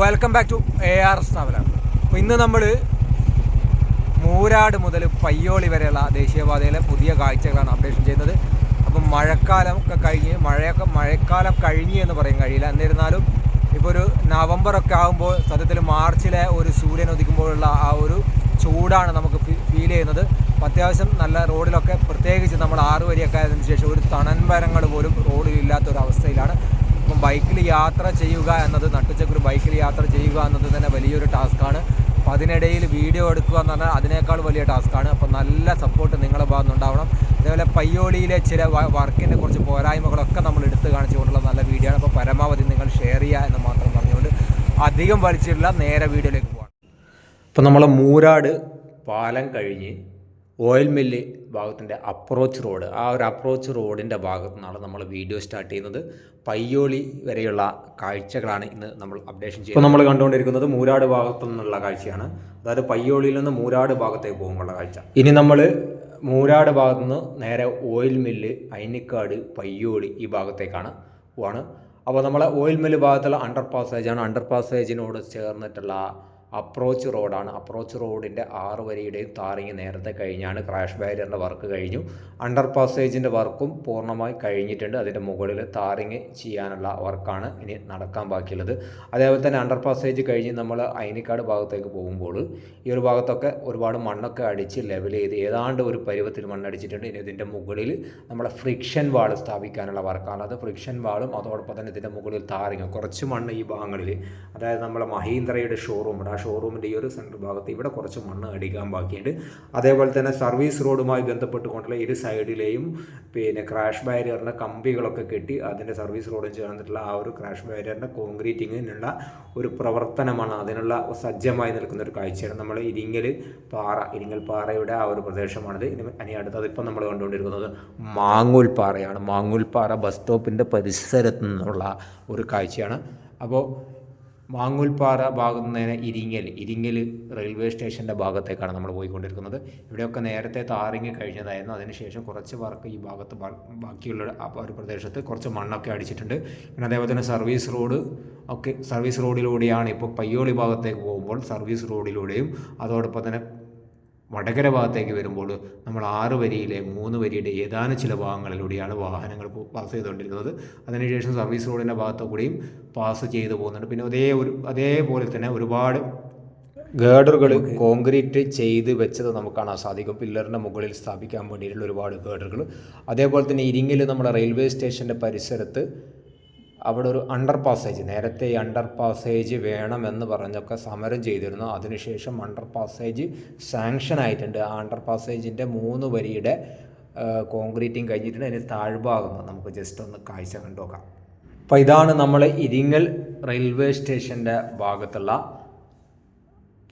Welcome back to A R S നവല അപ്പോൾ ഇന്ന് നമ്മൾ മൂരാട് മുതൽ പയ്യോളി വരെയുള്ള ദേശീയപാതയിലെ പുതിയ കാഴ്ചകളാണ് അപ്ഡേഷൻ ചെയ്യുന്നത്. അപ്പം മഴക്കാലം ഒക്കെ കഴിഞ്ഞ് മഴയൊക്കെ മഴക്കാലം കഴിഞ്ഞ് എന്ന് പറയാൻ കഴിയില്ല. എന്നിരുന്നാലും ഇപ്പോൾ ഒരു നവംബർ ഒക്കെ ആകുമ്പോൾ സത്യത്തിൽ മാർച്ചിലെ ഒരു സൂര്യൻ ഉദിക്കുമ്പോഴുള്ള ആ ഒരു ചൂടാണ് നമുക്ക് ഫീൽ ചെയ്യുന്നത്. അത്യാവശ്യം നല്ല റോഡിലൊക്കെ പ്രത്യേകിച്ച് നമ്മൾ ആറ് വരിയൊക്കെ ആയതിനു ശേഷം ഒരു തണൻമരങ്ങൾ പോലും റോഡിലില്ലാത്തൊരവസ്ഥയിലാണ് അപ്പം ബൈക്കിൽ യാത്ര ചെയ്യുക എന്നത് നട്ടുച്ചക്കൊരു ബൈക്കിൽ യാത്ര ചെയ്യുക എന്നത് തന്നെ വലിയൊരു ടാസ്ക്കാണ്. അപ്പോൾ അതിനിടയിൽ വീഡിയോ എടുക്കുക എന്ന് പറഞ്ഞാൽ അതിനേക്കാൾ വലിയ ടാസ്ക്കാണ്. അപ്പോൾ നല്ല സപ്പോർട്ട് നിങ്ങളുടെ ഭാഗത്ത് ഉണ്ടാവണം അതേപോലെ പയ്യോളിയിലെ ചില വർക്കിന്റെ കുറച്ച് പോരായ്മകളൊക്കെ നമ്മൾ എടുത്തു കാണിച്ചുകൊണ്ടുള്ള നല്ല വീഡിയോ ആണ്. അപ്പോൾ പരമാവധി നിങ്ങൾ ഷെയർ ചെയ്യുക എന്ന് മാത്രം പറഞ്ഞുകൊണ്ട് അധികം വലിച്ചിട്ടുള്ള നേരെ വീഡിയോയിലേക്ക് പോകാം അപ്പോൾ നമ്മൾ മൂരാട് പാലം കഴിഞ്ഞ് ഓയിൽ മില്ല് ഭാഗത്തിന്റെ അപ്രോച്ച് റോഡ്. ആ ഒരു അപ്രോച്ച് റോഡിന്റെ ഭാഗത്തു നിന്നാണ് നമ്മൾ വീഡിയോ സ്റ്റാർട്ട് ചെയ്യുന്നത്. പയ്യോളി വരെയുള്ള കാഴ്ചകളാണ് ഇന്ന് നമ്മൾ അപ്ഡേഷൻ ചെയ്യുന്നത്. ഇപ്പോൾ നമ്മൾ കണ്ടുകൊണ്ടിരിക്കുന്നത് മൂരാട് ഭാഗത്തു നിന്നുള്ള കാഴ്ചയാണ്. അതായത് പയ്യോളിയിൽ നിന്ന് മൂരാട് ഭാഗത്തേക്ക് പോകുമ്പോഴുള്ള കാഴ്ച. ഇനി നമ്മൾ മൂരാട് ഭാഗത്തു നിന്ന് നേരെ ഓയിൽ മില്ല് അയിനിക്കാട് പയ്യോളി ഈ ഭാഗത്തേക്കാണ് പോവാണ്. അപ്പോൾ നമ്മളെ ഓയിൽ മില്ല് ഭാഗത്തുള്ള അണ്ടർ പാസേജാണ് അണ്ടർ പാസേജിനോട് ചേർന്നിട്ടുള്ള അപ്രോച്ച് റോഡാണ് അപ്രോച്ച് റോഡിന്റെ ആറ് വരിയുടെയും താറിങ് നേരത്തെ കഴിഞ്ഞാണ്. ക്രാഷ് ബാരിയറിന്റെ വർക്ക് കഴിഞ്ഞു. അണ്ടർ പാസേജിന്റെ വർക്കും പൂർണമായി കഴിഞ്ഞിട്ടുണ്ട്. അതിന്റെ മുകളിൽ താറിങ് ചെയ്യാനുള്ള വർക്കാണ് ഇനി നടക്കാൻ ബാക്കിയുള്ളത്. അതേപോലെ തന്നെ അണ്ടർ പാസേജ് കഴിഞ്ഞ് നമ്മൾ അയനിക്കാട് ഭാഗത്തേക്ക് പോകുമ്പോൾ ഈ ഒരു ഭാഗത്തൊക്കെ ഒരുപാട് മണ്ണൊക്കെ അടിച്ച് ലെവൽ ചെയ്ത് ഏതാണ്ട് ഒരു പരുവത്തിൽ മണ്ണടിച്ചിട്ടുണ്ട്. ഇനി ഇതിന്റെ മുകളിൽ നമ്മളെ ഫ്രിക്ഷൻ വാൾ സ്ഥാപിക്കാനുള്ള വർക്കാണ് അത് ഫ്രിക്ഷൻ വാളും അതോടൊപ്പം തന്നെ ഇതിന്റെ മുകളിൽ താറിങ് കുറച്ച് മണ്ണ് ഈ ഭാഗങ്ങളിൽ അതായത് നമ്മളെ മഹീന്ദ്രയുടെ ഷോറൂം ഷോറൂമിന്റെ ഈ ഒരു സെന്റർ ഭാഗത്ത് ഇവിടെ കുറച്ച് മണ്ണ് അടിക്കാൻ ബാക്കിയുണ്ട്. അതേപോലെ തന്നെ സർവീസ് റോഡുമായി ബന്ധപ്പെട്ടുകൊണ്ടുള്ള ഇരു സൈഡിലെയും പിന്നെ ക്രാഷ് ബാരിയറിന്റെ കമ്പികളൊക്കെ കെട്ടി അതിന്റെ സർവീസ് റോഡും ചേർന്നിട്ടുള്ള ആ ഒരു ക്രാഷ് ബാരിയറിന്റെ കോൺക്രീറ്റിങ്ങിനുള്ള ഒരു പ്രവർത്തനമാണ് അതിനുള്ള സജ്ജമായി നിൽക്കുന്ന ഒരു കാഴ്ചയാണ് നമ്മൾ ഇരിങ്ങൽ പാറ ഇരിങ്ങൽ പാറയുടെ ആ ഒരു പ്രദേശമാണിത്. ഇനി അടുത്തത് ഇപ്പം നമ്മൾ കണ്ടുകൊണ്ടിരിക്കുന്നത് മാങ്ങൂൽ പാറയാണ്. മാങ്ങൂൽ പാറ ബസ് സ്റ്റോപ്പിന്റെ പരിസരത്തു നിന്നുള്ള ഒരു കാഴ്ചയാണ്. അപ്പോൾ മാങ്ങൂൽപ്പാറ ഭാഗത്തു നിന്ന് നേരെ ഇരിങ്ങൽ ഇരിങ്ങൽ റെയിൽവേ സ്റ്റേഷന്റെ ഭാഗത്തേക്കാണ് നമ്മൾ പോയിക്കൊണ്ടിരിക്കുന്നത്. ഇവിടെയൊക്കെ നേരത്തെ താറിങ്ങി കഴിഞ്ഞതായിരുന്നു. അതിനുശേഷം കുറച്ച് വർക്ക് ഈ ഭാഗത്ത് ബാക്കിയുള്ള ഒരു പ്രദേശത്ത് കുറച്ച് മണ്ണൊക്കെ അടിച്ചിട്ടുണ്ട്. പിന്നെ അതേപോലെ തന്നെ സർവീസ് റോഡ് ഒക്കെ സർവീസ് റോഡിലൂടെയാണ് ഇപ്പോൾ പയ്യോളി ഭാഗത്തേക്ക് പോകുമ്പോൾ സർവീസ് റോഡിലൂടെയും അതോടൊപ്പം തന്നെ വടകര ഭാഗത്തേക്ക് വരുമ്പോൾ നമ്മൾ ആറ് വരിയിലെ മൂന്ന് വരിയുടെ ഏതാനും ചില ഭാഗങ്ങളിലൂടെയാണ് വാഹനങ്ങൾ പാസ് ചെയ്തുകൊണ്ടിരിക്കുന്നത്. അതിനുശേഷം സർവീസ് റോഡിന്റെ ഭാഗത്തു കൂടിയും പാസ് ചെയ്തു പോകുന്നുണ്ട്. പിന്നെ അതേ ഒരു അതേപോലെ തന്നെ ഒരുപാട് ഗേഡറുകൾ കോൺക്രീറ്റ് ചെയ്ത് വെച്ചത് നമുക്ക് കാണാൻ സാധിക്കും. പില്ലറിന്റെ മുകളിൽ സ്ഥാപിക്കാൻ വേണ്ടിയിട്ടുള്ള ഒരുപാട് ഗേഡറുകൾ. അതേപോലെ തന്നെ ഇരിങ്ങിൽ നമ്മുടെ റെയിൽവേ സ്റ്റേഷന്റെ പരിസരത്ത് അവിടെ ഒരു അണ്ടർ പാസേജ് നേരത്തെ ഈ അണ്ടർ പാസേജ് വേണമെന്ന് പറഞ്ഞൊക്കെ സമരം ചെയ്തിരുന്നു. അതിനുശേഷം അണ്ടർ പാസേജ് സാങ്ഷൻ ആയിട്ടുണ്ട്. ആ അണ്ടർ പാസേജിന്റെ മൂന്ന് വരിയുടെ കോൺക്രീറ്റിങ് കഴിഞ്ഞിട്ടുണ്ട്. അതിന് താഴ്ഭാഗം നമുക്ക് ജസ്റ്റ് ഒന്ന് കാഴ്ച കണ്ടു നോക്കാം അപ്പോൾ ഇതാണ് നമ്മൾ ഇരിങ്ങൽ റെയിൽവേ സ്റ്റേഷന്റെ ഭാഗത്തുള്ള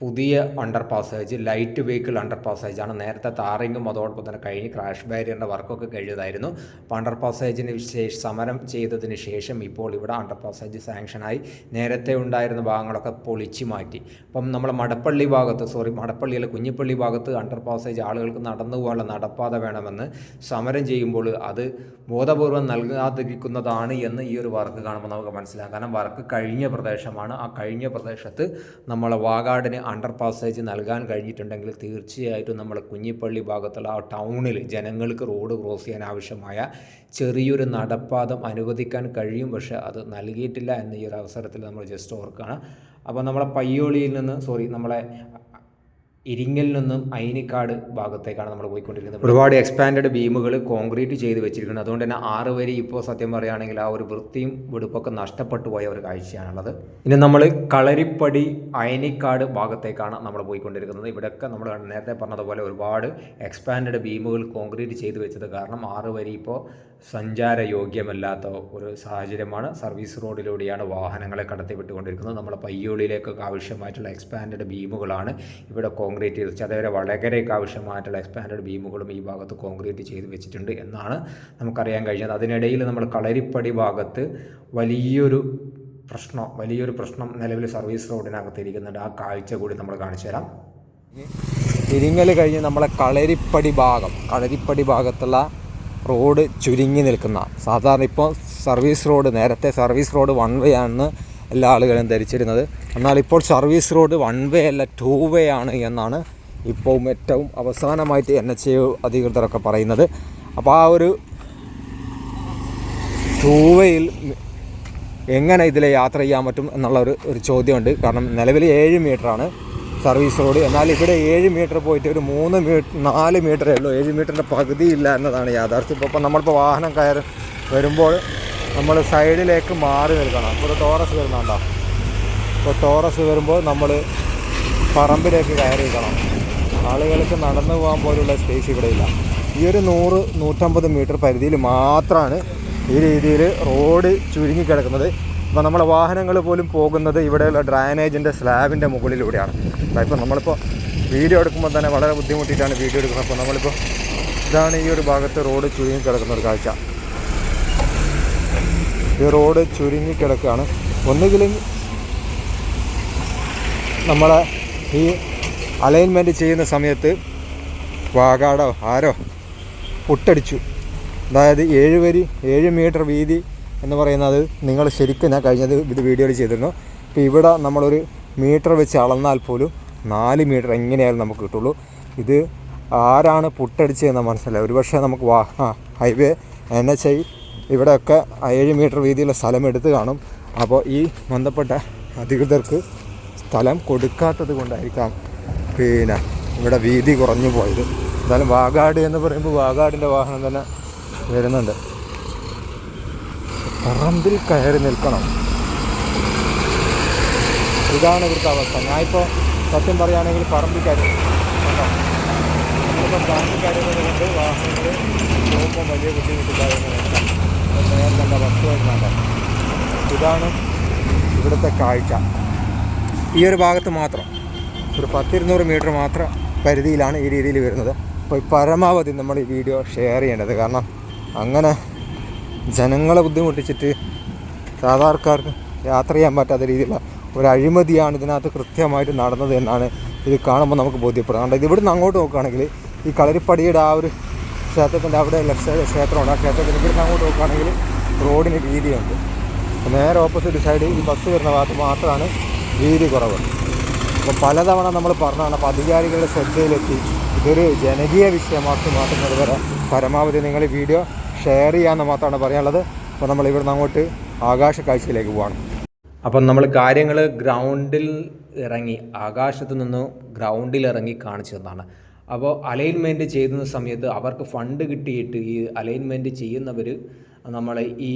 പുതിയ under passage light vehicle under ആണ്. നേരത്തെ താറിങ്ങും അതോടൊപ്പം തന്നെ കഴിഞ്ഞ് ക്രാഷ് ബാരിയറിന്റെ വർക്കൊക്കെ കഴിഞ്ഞതായിരുന്നു. അപ്പോൾ അണ്ടർ പാസേജിന് ശേഷം സമരം ചെയ്തതിന് ശേഷം ഇപ്പോൾ ഇവിടെ അണ്ടർ പാസേജ് സാങ്ഷനായി നേരത്തെ ഉണ്ടായിരുന്ന ഭാഗങ്ങളൊക്കെ പൊളിച്ചു മാറ്റി. അപ്പം നമ്മൾ മടപ്പള്ളി ഭാഗത്ത് സോറി മടപ്പള്ളിയിലെ കുഞ്ഞിപ്പള്ളി ഭാഗത്ത് അണ്ടർ പാസേജ് ആളുകൾക്ക് നടന്നു പോകാനുള്ള നടപ്പാത വേണമെന്ന് സമരം ചെയ്യുമ്പോൾ അത് ബോധപൂർവം നൽകാതിരിക്കുന്നതാണ് എന്ന് ഈ ഒരു വർക്ക് കാണുമ്പോൾ നമുക്ക് മനസ്സിലാക്കാം. കാരണം വർക്ക് കഴിഞ്ഞ പ്രദേശമാണ്. ആ കഴിഞ്ഞ പ്രദേശത്ത് നമ്മളെ വാഗാടിന് അണ്ടർ പാസേജ് നൽകാൻ കഴിഞ്ഞിട്ടുണ്ടെങ്കിൽ തീർച്ചയായിട്ടും നമ്മൾ കുഞ്ഞിപ്പള്ളി ഭാഗത്തുള്ള ആ ടൗണിൽ ജനങ്ങൾക്ക് റോഡ് ക്രോസ് ചെയ്യാൻ ആവശ്യമായ ചെറിയൊരു നടപ്പാതം അനുവദിക്കാൻ കഴിയും. പക്ഷേ അത് നൽകിയിട്ടില്ല എന്ന ഈ ഒരു അവസരത്തിൽ നമ്മൾ ജസ്റ്റ് ഓർക്കുകയാണ്. അപ്പോൾ നമ്മളെ പയ്യോളിയിൽ നിന്ന് സോറി നമ്മളെ ഇരിങ്ങൽ നിന്നും അയിനിക്കാട് ഭാഗത്തേക്കാണ് നമ്മൾ പോയിക്കൊണ്ടിരിക്കുന്നത്. ഒരുപാട് എക്സ്പാൻഡഡ് ബീമുകൾ കോൺക്രീറ്റ് ചെയ്ത് വെച്ചിരിക്കുന്നത് അതുകൊണ്ട് തന്നെ ആറ് വരി ഇപ്പോൾ സത്യം പറയുകയാണെങ്കിൽ ആ ഒരു വൃത്തിയും വെടുപ്പൊക്കെ നഷ്ടപ്പെട്ടു പോയ ഒരു കാഴ്ചയാണുള്ളത്. ഇനി നമ്മൾ കളരിപ്പടി അയനിക്കാട് ഭാഗത്തേക്കാണ് നമ്മൾ പോയിക്കൊണ്ടിരിക്കുന്നത്. ഇവിടെയൊക്കെ നമ്മൾ നേരത്തെ പറഞ്ഞതുപോലെ ഒരുപാട് എക്സ്പാൻഡഡ് ബീമുകൾ കോൺക്രീറ്റ് ചെയ്ത് വെച്ചത് കാരണം ആറ് വരി ഇപ്പോൾ സഞ്ചാരയോഗ്യമല്ലാത്ത ഒരു സാഹചര്യമാണ്. സർവീസ് റോഡിലൂടെയാണ് വാഹനങ്ങളെ കടത്തി വിട്ടുകൊണ്ടിരിക്കുന്നത് നമ്മുടെ പയ്യോളിയിലേക്കൊക്കെ ആവശ്യമായിട്ടുള്ള എക്സ്പാൻഡഡ് ബീമുകളാണ് ഇവിടെ കോൺക്രീറ്റ് ചെയ്ത് വെച്ചത് അതേപോലെ വളരെയൊക്കെ ആവശ്യമായിട്ടുള്ള എക്സ്പാൻഡഡ് ബീമുകളും ഈ ഭാഗത്ത് കോൺക്രീറ്റ് ചെയ്ത് വെച്ചിട്ടുണ്ട് എന്നാണ് നമുക്കറിയാൻ കഴിഞ്ഞത്. അതിനിടയിൽ നമ്മൾ കളരിപ്പടി ഭാഗത്ത് വലിയൊരു പ്രശ്നം വലിയൊരു പ്രശ്നം നിലവിൽ സർവീസ് റോഡിനകത്ത് ഇരിക്കുന്നുണ്ട്. ആ കാഴ്ച കൂടി നമ്മൾ കാണിച്ചു തരാം. തിരിങ്ങൽ കഴിഞ്ഞ് നമ്മളെ കളരിപ്പടി ഭാഗം കളരിപ്പടി ഭാഗത്തുള്ള റോഡ് ചുരുങ്ങി നിൽക്കുന്ന സാധാരണ ഇപ്പോൾ സർവീസ് റോഡ് നേരത്തെ സർവീസ് റോഡ് വൺ വേ ആണെന്ന് എല്ലാ ആളുകളും ധരിച്ചിരുന്നത്. എന്നാൽ ഇപ്പോൾ സർവീസ് റോഡ് വൺ വേ അല്ല ടു വേ ആണ് എന്നാണ് ഇപ്പോൾ ഏറ്റവും അവസാനമായിട്ട് എൻ എച്ച് എ അധികൃതരൊക്കെ പറയുന്നത്. അപ്പോൾ ആ ഒരു ടൂ വേയിൽ എങ്ങനെ ഇതിൽ യാത്ര ചെയ്യാൻ പറ്റും എന്നുള്ള ഒരു ഒരു ചോദ്യമുണ്ട്. കാരണം നിലവിൽ ഏഴ് മീറ്ററാണ് സർവീസ് റോഡ്. എന്നാൽ ഇവിടെ ഏഴ് മീറ്റർ പോയിട്ട് ഒരു മൂന്ന് മീറ്റർ നാല് മീറ്ററേ ഉള്ളൂ. ഏഴ് മീറ്ററിന്റെ പകുതി ഇല്ല എന്നതാണ് യാഥാർത്ഥ്യം. ഇപ്പോൾ നമ്മളിപ്പോൾ വാഹനം കയറി വരുമ്പോൾ നമ്മൾ സൈഡിലേക്ക് മാറി നിൽക്കണം. ഇപ്പോൾ ടോറസ് വരുന്നുണ്ടോ? ഇപ്പോൾ ടോറസ് വരുമ്പോൾ നമ്മൾ പറമ്പിലേക്ക് കയറി നിൽക്കണം ആളുകൾക്ക് നടന്നു പോകാൻ പോലുള്ള സ്പേസ് ഇവിടെ ഇല്ല. ഈ ഒരു നൂറ് നൂറ്റമ്പത് മീറ്റർ പരിധിയിൽ മാത്രമാണ് ഈ രീതിയിൽ റോഡ് ചുരുങ്ങിക്കിടക്കുന്നത് അപ്പോൾ നമ്മളെ വാഹനങ്ങൾ പോലും പോകുന്നത് ഇവിടെയുള്ള ഡ്രൈനേജിന്റെ സ്ലാബിന്റെ മുകളിലൂടെയാണ്. ഇപ്പോൾ നമ്മളിപ്പോൾ വീഡിയോ എടുക്കുമ്പോൾ തന്നെ വളരെ ബുദ്ധിമുട്ടിയിട്ടാണ് വീഡിയോ എടുക്കുന്നത്. അപ്പോൾ നമ്മളിപ്പോൾ ഇതാണ് ഈ ഒരു ഭാഗത്ത് റോഡ് ചുരുങ്ങിക്കിടക്കുന്ന ഒരു കാഴ്ച. ഈ റോഡ് ചുരുങ്ങിക്കിടക്കുകയാണ് ഒന്നുകിലും നമ്മൾ ഈ അലൈൻമെന്റ് ചെയ്യുന്ന സമയത്ത് വാഗാടോ ആരോ പൊട്ടടിച്ചു. അതായത് ഏഴ് വരി ഏഴ് മീറ്റർ വീതി എന്ന് പറയുന്നത് നിങ്ങൾ ശരിക്കും ഞാൻ കഴിഞ്ഞത് ഇത് വീഡിയോയിൽ ചെയ്തിരുന്നു. അപ്പോൾ ഇവിടെ നമ്മളൊരു മീറ്റർ വെച്ച് അളന്നാൽ പോലും നാല് മീറ്റർ എങ്ങനെയായാലും നമുക്ക് കിട്ടുള്ളൂ. ഇത് ആരാണ് പൊട്ടടിച്ചതെന്ന് മനസ്സിലായി. ഒരുപക്ഷെ നമുക്ക് വാ ഹൈവേ എൻ എച്ച് ഐ ഇവിടെയൊക്കെ ഏഴ് മീറ്റർ വീതിയുള്ള സ്ഥലം എടുത്ത് കാണും. അപ്പോൾ ഈ ബന്ധപ്പെട്ട അധികൃതർക്ക് സ്ഥലം കൊടുക്കാത്തത് കൊണ്ടായിരിക്കാം പിന്നെ ഇവിടെ വീതി കുറഞ്ഞു പോയത്. എന്തായാലും വാഗാട് എന്ന് പറയുമ്പോൾ വാഗാടിന്റെ വാഹനം തന്നെ വരുന്നുണ്ട്. പറമ്പിൽ കയറി നിൽക്കണം. ഇതാണ് ഇവിടുത്തെ അവസ്ഥ. ഞാനിപ്പോൾ സത്യം പറയുകയാണെങ്കിൽ പറമ്പിൽ കയറി കണ്ടോ നമ്മളിപ്പോൾ പറമ്പിൽ കയറുന്നത് കൊണ്ട് വാഹനങ്ങൾ പോകുമ്പോൾ വലിയ ബുദ്ധിമുട്ടില്ലാതെന്ന് വെച്ചാൽ നേരെ കണ്ട ബസ് വരുന്നുണ്ടോ ഇതാണ് ഇവിടുത്തെ കാഴ്ച. ഈ ഒരു ഭാഗത്ത് മാത്രം ഒരു പത്തിരുന്നൂറ് മീറ്റർ മാത്രം പരിധിയിലാണ് ഈ രീതിയിൽ വരുന്നത്. അപ്പോൾ പരമാവധി നമ്മൾ ഈ വീഡിയോ ഷെയർ ചെയ്യേണ്ടത്. കാരണം അങ്ങനെ ജനങ്ങളെ ബുദ്ധിമുട്ടിച്ചിട്ട് സാധാരണക്കാർക്ക് യാത്ര ചെയ്യാൻ പറ്റാത്ത രീതിയിലുള്ള ഒരു അഴിമതിയാണ് ഇതിനകത്ത് കൃത്യമായിട്ട് നടന്നത് എന്നാണ് ഇത് കാണുമ്പോൾ നമുക്ക് ബോധ്യപ്പെടുന്നത്. കാരണം ഇത് ഇവിടുന്ന് അങ്ങോട്ട് നോക്കുകയാണെങ്കിൽ ഈ കളരിപ്പടിയുടെ ആ ഒരു ക്ഷേത്രത്തിന്റെ അവിടെ ലെഫ്റ്റ് സൈഡ് ക്ഷേത്രമുണ്ട്. ആ ക്ഷേത്രത്തിന് ഇവിടുന്ന് അങ്ങോട്ട് നോക്കുകയാണെങ്കിൽ റോഡിന് വീതിയുണ്ട്. നേരെ ഓപ്പോസിറ്റ് സൈഡ് ഈ ബസ് വരുന്ന ഭാഗത്ത് മാത്രമാണ് വീതി കുറവ്. അപ്പോൾ പലതവണ നമ്മൾ പറഞ്ഞതാണ് അപ്പോൾ അധികാരികളുടെ ശ്രദ്ധയിലെത്തി. ഇതൊരു ജനകീയ വിഷയമാക്കി മാറ്റുന്നത് വരെ പരമാവധി നിങ്ങൾ വീഡിയോ ഷെയർ ചെയ്യാമെന്ന് മാത്രമാണ് പറയാനുള്ളത്. അപ്പോൾ നമ്മൾ ഇവിടുന്ന് അങ്ങോട്ട് ആകാശ കാഴ്ചയിലേക്ക് പോവാണ്. അപ്പം നമ്മൾ കാര്യങ്ങൾ ഗ്രൗണ്ടിൽ ഇറങ്ങി ആകാശത്ത് നിന്ന് ഗ്രൗണ്ടിൽ ഇറങ്ങി കാണിച്ചു തന്നാണ് അപ്പോൾ അലൈൻമെന്റ് ചെയ്യുന്ന സമയത്ത് അവർക്ക് ഫണ്ട് കിട്ടിയിട്ട് ഈ അലൈൻമെന്റ് ചെയ്യുന്നവർ നമ്മളെ ഈ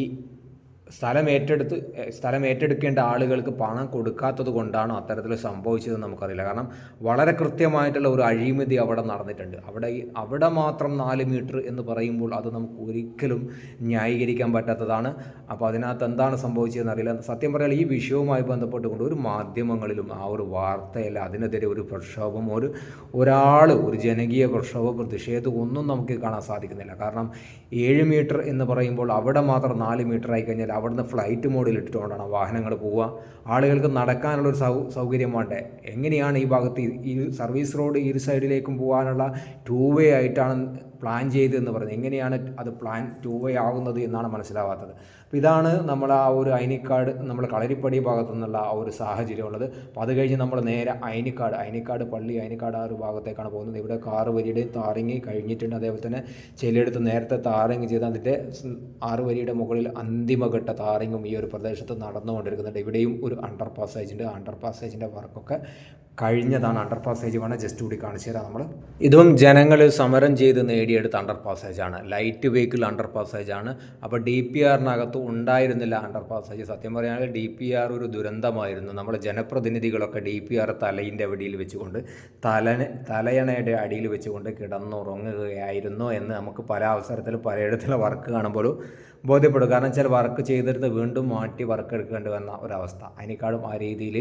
സ്ഥലം ഏറ്റെടുത്ത് സ്ഥലം ഏറ്റെടുക്കേണ്ട ആളുകൾക്ക് പണം കൊടുക്കാത്തത് കൊണ്ടാണോ അത്തരത്തിൽ സംഭവിച്ചതെന്ന് നമുക്കറിയില്ല. കാരണം വളരെ കൃത്യമായിട്ടുള്ള ഒരു അഴിമതി അവിടെ നടന്നിട്ടുണ്ട്. അവിടെ അവിടെ മാത്രം നാല് മീറ്റർ എന്ന് പറയുമ്പോൾ അത് നമുക്ക് ഒരിക്കലും ന്യായീകരിക്കാൻ പറ്റാത്തതാണ്. അപ്പോൾ അതിനകത്ത് എന്താണ് സംഭവിച്ചതെന്ന് അറിയില്ല. സത്യം പറയാൻ ഈ വിഷയവുമായി ബന്ധപ്പെട്ടുകൊണ്ട് ഒരു മാധ്യമങ്ങളിലും ആ ഒരു വാർത്തയല്ല അതിനെതിരെ ഒരു പ്രക്ഷോഭം ഒരു ഒരാൾ ഒരു ജനകീയ പ്രക്ഷോഭ പ്രതിഷേധം ഒന്നും നമുക്ക് കാണാൻ സാധിക്കുന്നില്ല. കാരണം ഏഴ് മീറ്റർ എന്ന് പറയുമ്പോൾ അവിടെ മാത്രം നാല് മീറ്റർ ആയി കഴിഞ്ഞാൽ അവിടുന്ന് ഫ്ലൈറ്റ് മോഡിൽ ഇട്ടിട്ടുകൊണ്ടാണ് വാഹനങ്ങൾ പോവുക. ആളുകൾക്ക് നടക്കാനുള്ള ഒരു സൗ സൗകര്യം വേണ്ടേ? എങ്ങനെയാണ് ഈ ഭാഗത്ത് ഈ- സർവീസ് റോഡ് ഇരു സൈഡിലേക്കും പോകാനുള്ള ടൂ വേ ആയിട്ടാണ് പ്ലാൻ ചെയ്തതെന്ന് പറഞ്ഞു എങ്ങനെയാണ് അത് പ്ലാൻ ടൂ വേ ആകുന്നത് എന്നാണ് മനസ്സിലാവാത്തത്. അപ്പോൾ ഇതാണ് നമ്മൾ ആ ഒരു അയനിക്കാട് നമ്മൾ കളരിപ്പടി ഭാഗത്തു നിന്നുള്ള ആ ഒരു സാഹചര്യം ഉള്ളത്. അപ്പോൾ അത് കഴിഞ്ഞ് നമ്മൾ നേരെ അയനിക്കാട് അയനിക്കാട് പള്ളി അയനിക്കാട് ആ ഒരു ഭാഗത്തേക്കാണ് പോകുന്നത്. ഇവിടെ കാറ് വരിയുടെ താറിങ്ങി കഴിഞ്ഞിട്ടുണ്ട്. അതേപോലെ തന്നെ ചിലയിടത്ത് നേരത്തെ താറിങ് ചെയ്ത് അതിന്റെ ആറ് വരിയുടെ മുകളിൽ അന്തിമഘട്ട താറിങ്ങും ഈ ഒരു പ്രദേശത്ത് നടന്നുകൊണ്ടിരിക്കുന്നുണ്ട്. ഇവിടെയും ഒരു അണ്ടർ പാസേജ് ഉണ്ട് അണ്ടർ പാസേജിന്റെ വർക്കൊക്കെ കഴിഞ്ഞതാണ്. അണ്ടർ പാസേജ് വേണം ജസ്റ്റ് കൂടി കാണിച്ചു തരാം നമ്മൾ ഇതും ജനങ്ങൾ സമരം ചെയ്ത് നേടിയെടുത്ത അണ്ടർ പാസേജാണ് ലൈറ്റ് വെഹിക്കിൾ അണ്ടർ പാസേജാണ് അപ്പോൾ ഡി പി ആറിനകത്ത് ഉണ്ടായിരുന്നില്ല അണ്ടർ പാസേജ് സത്യം പറയുകയാണെങ്കിൽ ഡി പി ആർ ഒരു ദുരന്തമായിരുന്നു. നമ്മുടെ ജനപ്രതിനിധികളൊക്കെ ഡി പി ആർ തലയിന്റെ അടിയിൽ വെച്ചുകൊണ്ട് തലനെ തലയണയുടെ അടിയിൽ വെച്ചുകൊണ്ട് കിടന്നുറങ്ങുകയായിരുന്നു എന്ന് നമുക്ക് പല അവസരത്തിൽ പലയിടത്തുള്ള വർക്ക് കാണുമ്പോഴും ബോധ്യപ്പെടും. കാരണം ചില വർക്ക് ചെയ്തെടുത്ത് വീണ്ടും മാറ്റി വർക്ക് എടുക്കേണ്ടി വന്ന ഒരവസ്ഥ. അതിനേക്കാളും ആ രീതിയിൽ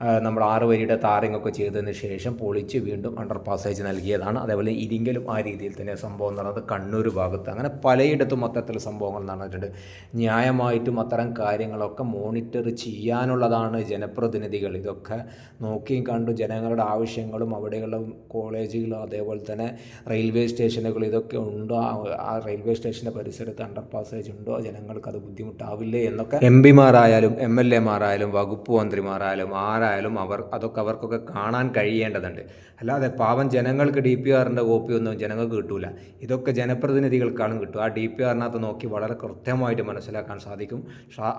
നമ്മൾ ആറ് വരിയുടെ താറിംഗ് ഒക്കെ ചെയ്തതിന് ശേഷം പൊളിച്ച് വീണ്ടും അണ്ടർ പാസേജ് നൽകിയതാണ്. അതേപോലെ ഇരിങ്കലും ആ രീതിയിൽ തന്നെ സംഭവം നടന്നത് കണ്ണൂർ ഭാഗത്ത്. അങ്ങനെ പലയിടത്തും അത്തരത്തിൽ സംഭവങ്ങൾ നടന്നിട്ടുണ്ട്. ന്യായമായിട്ടും അത്തരം കാര്യങ്ങളൊക്കെ മോണിറ്റർ ചെയ്യാനുള്ളതാണ് ജനപ്രതിനിധികൾ. ഇതൊക്കെ നോക്കിയും കണ്ടു ജനങ്ങളുടെ ആവശ്യങ്ങളും അവിടെയുള്ള കോളേജുകളും അതേപോലെ തന്നെ റെയിൽവേ സ്റ്റേഷനുകൾ ഇതൊക്കെ ഉണ്ടോ? ആ- റെയിൽവേ സ്റ്റേഷന്റെ പരിസരത്ത് അണ്ടർ പാസേജ് ഉണ്ടോ? ജനങ്ങൾക്ക് അത് ബുദ്ധിമുട്ടാവില്ലേ എന്നൊക്കെ എം പിമാരായാലും എം എൽ എമാരായാലും വകുപ്പ് മന്ത്രിമാരായാലും ആരായാലും അവർ അതൊക്കെ അവർക്കൊക്കെ കാണാൻ കഴിയേണ്ടതുണ്ട്. അല്ലാതെ പാവം ജനങ്ങൾക്ക് ഡി പി ആറിന്റെ കോപ്പിയൊന്നും ജനങ്ങൾക്ക് കിട്ടൂല. ഇതൊക്കെ ജനപ്രതിനിധികൾക്കാണ് കിട്ടും. ആ ഡി പി ആറിനകത്ത് നോക്കി വളരെ കൃത്യമായിട്ട് മനസ്സിലാക്കാൻ സാധിക്കും.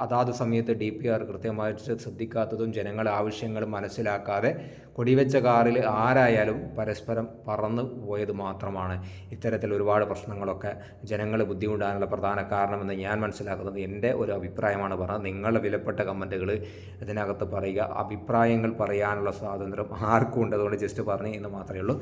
അതാത് സമയത്ത് ഡി പി ആർ കൃത്യമായിട്ട് ശ്രദ്ധിക്കാത്തതും ജനങ്ങളുടെ ആവശ്യങ്ങൾ മനസ്സിലാക്കാതെ കൊടിവെച്ച കാറിൽ ആരായാലും പരസ്പരം പറന്നു പോയത് മാത്രമാണ്. ഇത്തരത്തിൽ ഒരുപാട് പ്രശ്നങ്ങളൊക്കെ ജനങ്ങൾ ബുദ്ധിമുട്ടാനുള്ള പ്രധാന കാരണമെന്ന് ഞാൻ മനസ്സിലാക്കുന്നത് എന്റെ ഒരു അഭിപ്രായമാണ്. പറഞ്ഞത് നിങ്ങളുടെ വിലപ്പെട്ട കമന്റുകൾ ഇതിനകത്ത് പറയുക അഭിപ്രായങ്ങൾ പറയാനുള്ള സ്വാതന്ത്ര്യം ആർക്കും ഉണ്ട് അതുകൊണ്ട് ജസ്റ്റ് പറഞ്ഞു എന്ന് മാത്രമേ ഉള്ളൂ.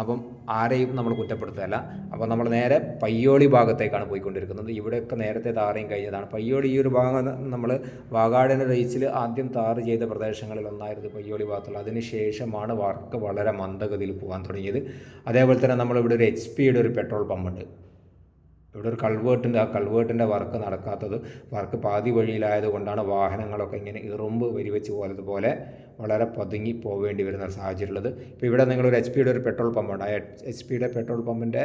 അപ്പം ആരെയും നമ്മൾ കുറ്റപ്പെടുത്തുകയല്ല. അപ്പോൾ നമ്മൾ നേരെ പയ്യോളി ഭാഗത്തേക്കാണ് പോയിക്കൊണ്ടിരിക്കുന്നത്. ഇവിടെയൊക്കെ നേരത്തെ താറയും കഴിഞ്ഞതാണ്. പയ്യോളി ഈ ഒരു ഭാഗം നമ്മൾ വാഗാടിന്റെ റേസിൽ ആദ്യം താറ് ചെയ്ത പ്രദേശങ്ങളിൽ ഒന്നായിരുന്നു പയ്യോളി ഭാഗത്തുള്ള അതിന് ശേഷമാണ് വർക്ക് വളരെ മന്ദഗതിയിൽ പോകാൻ തുടങ്ങിയത്. അതേപോലെ തന്നെ നമ്മളിവിടെ ഒരു എച്ച് പിയുടെ ഒരു പെട്രോൾ പമ്പുണ്ട് ഇവിടെ ഒരു കൾവേർട്ടിന്റെ ആ കൾവേർട്ടിന്റെ വർക്ക് നടക്കാത്തത് വർക്ക് പാതി വഴിയിലായത് കൊണ്ടാണ് വാഹനങ്ങളൊക്കെ ഇങ്ങനെ ഇറുമ്പ് വരിവെച്ച് പോലെ വളരെ പതുങ്ങി പോവേണ്ടി വരുന്ന ഒരു സാഹചര്യം ഉള്ളത് ഇപ്പോൾ ഇവിടെ നിങ്ങളൊരു എച്ച് പിയുടെ ഒരു പെട്രോൾ പമ്പുണ്ട് ആ എച്ച് പിയുടെ പെട്രോൾ പമ്പിന്റെ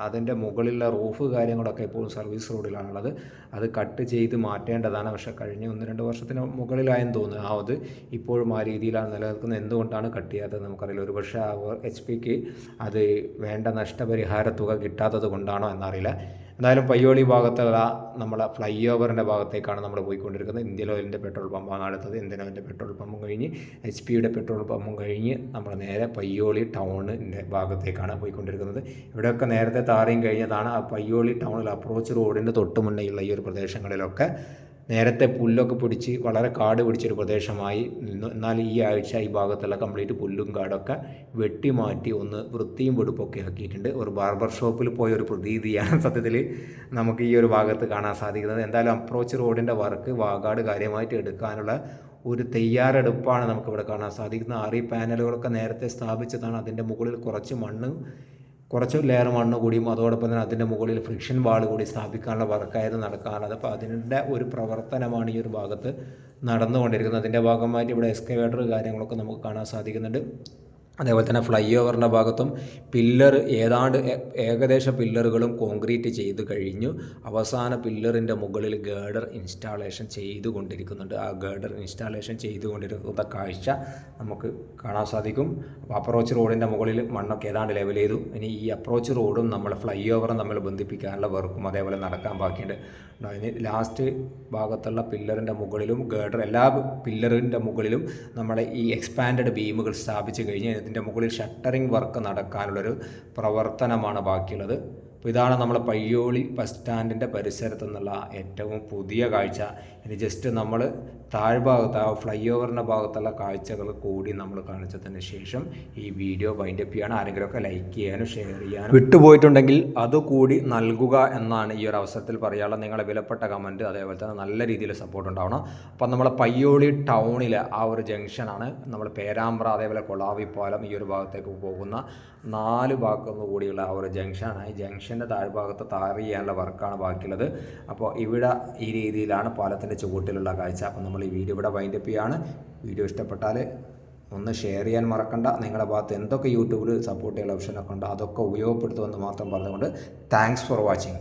അതിന്റെ മുകളിലുള്ള റൂഫ് കാര്യങ്ങളൊക്കെ ഇപ്പോഴും സർവീസ് റോഡിലാണുള്ളത്. അത് കട്ട് ചെയ്ത് മാറ്റേണ്ടതാണ്. പക്ഷേ കഴിഞ്ഞ ഒന്ന് രണ്ട് വർഷത്തിന് മുകളിലായെന്ന് തോന്നുന്നു. ആ അത് ഇപ്പോഴും ആ രീതിയിലാണ് നിലനിൽക്കുന്നത്. എന്തുകൊണ്ടാണ് കട്ട് ചെയ്യാത്തത് നമുക്കറിയില്ല. ഒരു പക്ഷേ എച്ച് പിക്ക് അത് വേണ്ട നഷ്ടപരിഹാര തുക കിട്ടാത്തത് കൊണ്ടാണോ എന്നറിയില്ല. എന്തായാലും പയ്യോളി ഭാഗത്തുള്ള നമ്മളെ ഫ്ലൈ ഓവറിന്റെ ഭാഗത്തേക്കാണ് നമ്മൾ പോയിക്കൊണ്ടിരിക്കുന്നത്. ഇന്ത്യൻ ഓയിലിന്റെ പെട്രോൾ പമ്പാണ് അടുത്തത്. ഇന്ത്യൻ ഓയിലിന്റെ പെട്രോൾ പമ്പും കഴിഞ്ഞ് എച്ച് പിയുടെ പെട്രോൾ പമ്പും കഴിഞ്ഞ് നമ്മൾ നേരെ പയ്യോളി ടൗണിന്റെ ഭാഗത്തേക്കാണ് പോയിക്കൊണ്ടിരിക്കുന്നത്. ഇവിടെയൊക്കെ നേരത്തെ താറയും കഴിഞ്ഞതാണ്. ആ പയ്യോളി ടൗണിൽ അപ്രോച്ച് റോഡിന്റെ തൊട്ട് മുന്നേയുള്ള ഈ ഒരു പ്രദേശങ്ങളിലൊക്കെ നേരത്തെ പുല്ലൊക്കെ പിടിച്ച് വളരെ കാട് പിടിച്ചൊരു പ്രദേശമായി എന്നാൽ ഈ ആഴ്ച ഈ ഭാഗത്തുള്ള കംപ്ലീറ്റ് പുല്ലും കാടൊക്കെ വെട്ടിമാറ്റി ഒന്ന് വൃത്തിയും വെടുപ്പൊക്കെ ആക്കിയിട്ടുണ്ട്. ഒരു ബാർബർ ഷോപ്പിൽ പോയ ഒരു പ്രതീതിയാണ് സത്യത്തിൽ നമുക്ക് ഈ ഒരു ഭാഗത്ത് കാണാൻ സാധിക്കുന്നത്. എന്തായാലും അപ്രോച്ച് റോഡിന്റെ വർക്ക് വാഗാട് കാര്യമായിട്ട് എടുക്കാനുള്ള ഒരു തയ്യാറെടുപ്പാണ് നമുക്കിവിടെ കാണാൻ സാധിക്കുന്നത്. ആറി പാനലുകളൊക്കെ നേരത്തെ സ്ഥാപിച്ചതാണ്. അതിന്റെ മുകളിൽ കുറച്ച് മണ്ണ് കുറച്ച് ലെയർ മണ്ണ് കൂടിയും അതോടൊപ്പം തന്നെ അതിന്റെ മുകളിൽ ഫ്രിക്ഷൻ വാൾ കൂടി സ്ഥാപിക്കാനുള്ള വർക്കായിരുന്നു നടക്കാറുള്ളത്. അപ്പോൾ അതിന്റെ ഒരു പ്രവർത്തനമാണ് ഈ ഒരു ഭാഗത്ത് നടന്നുകൊണ്ടിരിക്കുന്നത്. അതിന്റെ ഭാഗമായിട്ട് ഇവിടെ എക്സ്കവേറ്റർ കാര്യങ്ങളൊക്കെ നമുക്ക് കാണാൻ സാധിക്കുന്നുണ്ട്. അതേപോലെ തന്നെ ഫ്ലൈ ഓവറിന്റെ ഭാഗത്തും പില്ലർ ഏതാണ്ട് ഏകദേശം പില്ലറുകളും കോൺക്രീറ്റ് ചെയ്ത് കഴിഞ്ഞു. അവസാന പില്ലറിന്റെ മുകളിൽ ഗേഡർ ഇൻസ്റ്റാളേഷൻ ചെയ്തുകൊണ്ടിരിക്കുന്നുണ്ട്. ആ ഗേഡർ ഇൻസ്റ്റാളേഷൻ ചെയ്തുകൊണ്ടിരിക്കുന്ന കാഴ്ച നമുക്ക് കാണാൻ സാധിക്കും. അപ്പോൾ അപ്രോച്ച് റോഡിന്റെ മുകളിൽ മണ്ണൊക്കെ ഏതാണ്ട് ലെവൽ ചെയ്തു. ഇനി ഈ അപ്രോച്ച് റോഡും നമ്മൾ ഫ്ലൈ ഓവറും നമ്മൾ ബന്ധിപ്പിക്കാനുള്ള വർക്കും അതേപോലെ നടക്കാൻ ബാക്കിയുണ്ട്. ഇനി ലാസ്റ്റ് ഭാഗത്തുള്ള പില്ലറിന്റെ മുകളിലും ഗേഡർ എല്ലാ പില്ലറിന്റെ മുകളിലും നമ്മളെ ഈ എക്സ്പാൻഡഡ് ബീമുകൾ സ്ഥാപിച്ച് കഴിഞ്ഞ് ഇതിന്റെ മുകളിൽ ഷട്ടറിങ് വർക്ക് നടക്കാനുള്ളൊരു പ്രവർത്തനമാണ് ബാക്കിയുള്ളത്. അപ്പോൾ ഇതാണ് നമ്മളെ പയ്യോളി ബസ് സ്റ്റാൻഡിന്റെ പരിസരത്ത് നിന്നുള്ള ഏറ്റവും പുതിയ കാഴ്ച. ഇനി ജസ്റ്റ് നമ്മൾ താഴ്ഭാഗത്ത് ആ ഫ്ലൈ ഓവറിന്റെ ഭാഗത്തുള്ള കാഴ്ചകൾ കൂടി നമ്മൾ കാണിച്ചതിന് ശേഷം ഈ വീഡിയോ വൈൻഡപ്പ് ചെയ്യാൻ ആരെങ്കിലുമൊക്കെ ലൈക്ക് ചെയ്യാനും ഷെയർ ചെയ്യാനും വിട്ടുപോയിട്ടുണ്ടെങ്കിൽ അതുകൂടി നൽകുക എന്നാണ് ഈ ഒരു അവസരത്തിൽ പറയാനുള്ള നിങ്ങളുടെ വിലപ്പെട്ട കമന്റ് അതേപോലെ തന്നെ നല്ല രീതിയിൽ സപ്പോർട്ട് ഉണ്ടാവണം. അപ്പം നമ്മളെ പയ്യോളി ടൗണിലെ ആ ഒരു ജംഗ്ഷനാണ് നമ്മൾ പേരാമ്പ്ര അതേപോലെ കൊളാവിപ്പാലം ഈ ഒരു ഭാഗത്തേക്ക് പോകുന്ന നാല് ഭാഗത്തു കൂടിയുള്ള ആ ഒരു ജംഗ്ഷനാണ് ഈ ജംഗ്ഷന്റെ താഴ്ഭാഗത്ത് താർ ചെയ്യാനുള്ള വർക്കാണ് ബാക്കിയുള്ളത്. അപ്പോൾ ഇവിടെ ഈ രീതിയിലാണ് പാലത്തിന്റെ ചുവട്ടിലുള്ള കാഴ്ച. അപ്പോൾ നമ്മൾ ഈ വീഡിയോ ഇവിടെ വൈൻഡപ്പ് ചെയ്യുകയാണ് വീഡിയോ ഇഷ്ടപ്പെട്ടാൽ ഒന്ന് ഷെയർ ചെയ്യാൻ മറക്കണ്ട. നിങ്ങളുടെ ഭാഗത്ത് എന്തൊക്കെ യൂട്യൂബിൽ സപ്പോർട്ട് ചെയ്യാനുള്ള ഓപ്ഷനൊക്കെ ഉണ്ടോ അതൊക്കെ ഉപയോഗപ്പെടുത്തുമെന്ന് മാത്രം പറഞ്ഞുകൊണ്ട് താങ്ക്സ് ഫോർ വാച്ചിങ്